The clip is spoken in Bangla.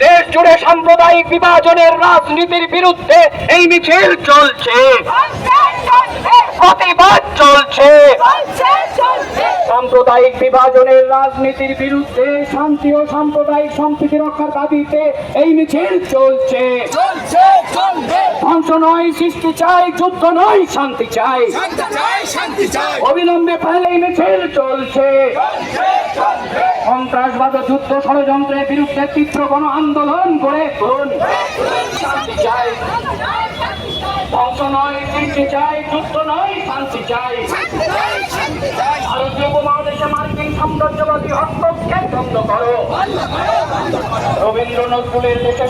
দেশ জুড়ে সাম্প্রদায়িক বিভাজনের রাজনীতির বিরুদ্ধে এই মিছিল চলছে। প্রতিবাদ চলছে। সাম্প্রদায়িক বিভাজনের রাজনীতির বিরুদ্ধে শান্তি ও সাম্প্রদায়িক সম্প্রীতি রক্ষার দাবিতে এই মিছিল চলছে। ধ্বংস নয় সৃষ্টি চাই যুদ্ধ নয় শান্তি চাই। অবিলম্বে ফেলে এই মিছিল চলছে। সন্ত্রাসবাদ যুদ্ধ ষড়যন্ত্রের বিরুদ্ধে তীব্র গণ আন্দোলন করে শান্তি চাই। ধ্বংস নয় শান্তি চাই যুদ্ধ নয় শান্তি চাই সাম্রাজ্যবাদী হস্তক্ষেপ বন্ধ করো রবীন্দ্র নজরুলের দেশে